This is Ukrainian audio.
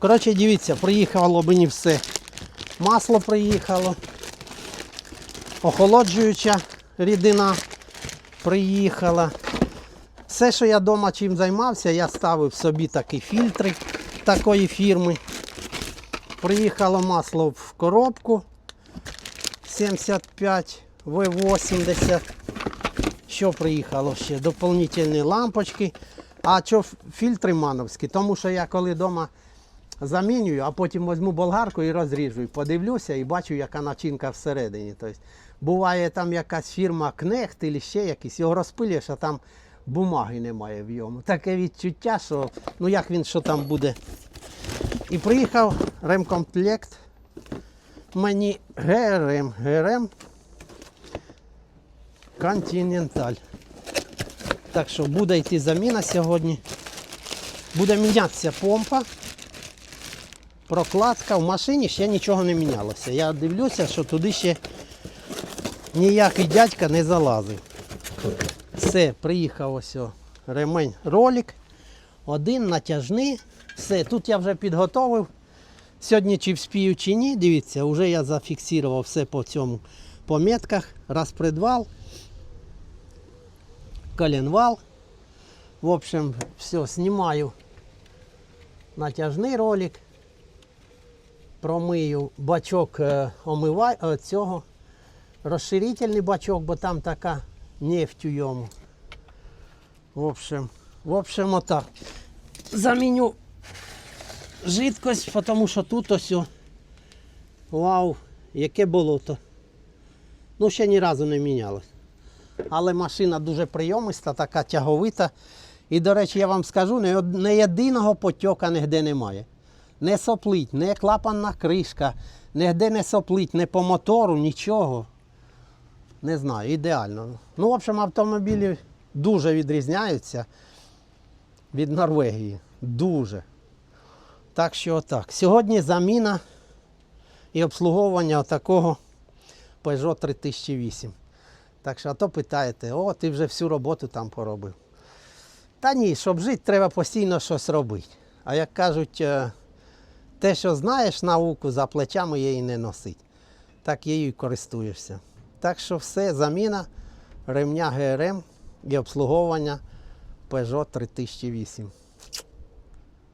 Коротше, дивіться, приїхало мені все. Масло приїхало. Охолоджуюча рідина приїхала. Все, що я вдома чим займався, я ставив собі такі фільтри такої фірми. Приїхало масло в коробку 75 В80. Що приїхало ще? Доповнительні лампочки. А що фільтри мановські? Тому що я коли вдома замінюю, а потім візьму болгарку і розріжу. Подивлюся і бачу, яка начинка всередині. Тобто, буває там якась фірма Кнехт або ще якийсь, його розпилюєш, а там бумаги немає в йому. Таке відчуття, що ну як він що там буде. І приїхав ремкомплект. Мені ГРМ, ГРМ Континенталь. Так що буде йти заміна сьогодні. Буде мінятися помпа. Прокладка в машині ще нічого не мінялося. Я дивлюся, що туди ще ніякий дядька не залазив. Все, приїхав ось ремень ролик. Один натяжний. Все, тут я вже підготовив. Сьогодні чи вспію, чи ні, дивіться, вже я зафіксував все по цьому по метках. Розпредвал, коленвал. В общем, все, знімаю натяжний ролик. Промию бачок е, омивай, е, цього. Розширительний бачок, бо там така нефть у йому. В общем, в общем, отак. Заміню жидкость, тому що тут ось. Вау, яке болото. Ну, ще ні разу не мінялось. Але машина дуже прийомиста, така тяговита. І, до речі, я вам скажу, не, єдиного потьока ніде немає. Не соплить, не клапанна кришка, ніде не соплить, не по мотору, нічого. Не знаю, ідеально. Ну, в общем, автомобілі дуже відрізняються від Норвегії. Дуже. Так що отак. Сьогодні заміна і обслуговування такого Peugeot 3008. Так що, а то питаєте, о, ти вже всю роботу там поробив. Та ні, щоб жити, треба постійно щось робити. А як кажуть, е, те, що знаєш науку, за плечами її не носить. Так її і користуєшся. Так що все, заміна ремня ГРМ і обслуговування Peugeot 3008.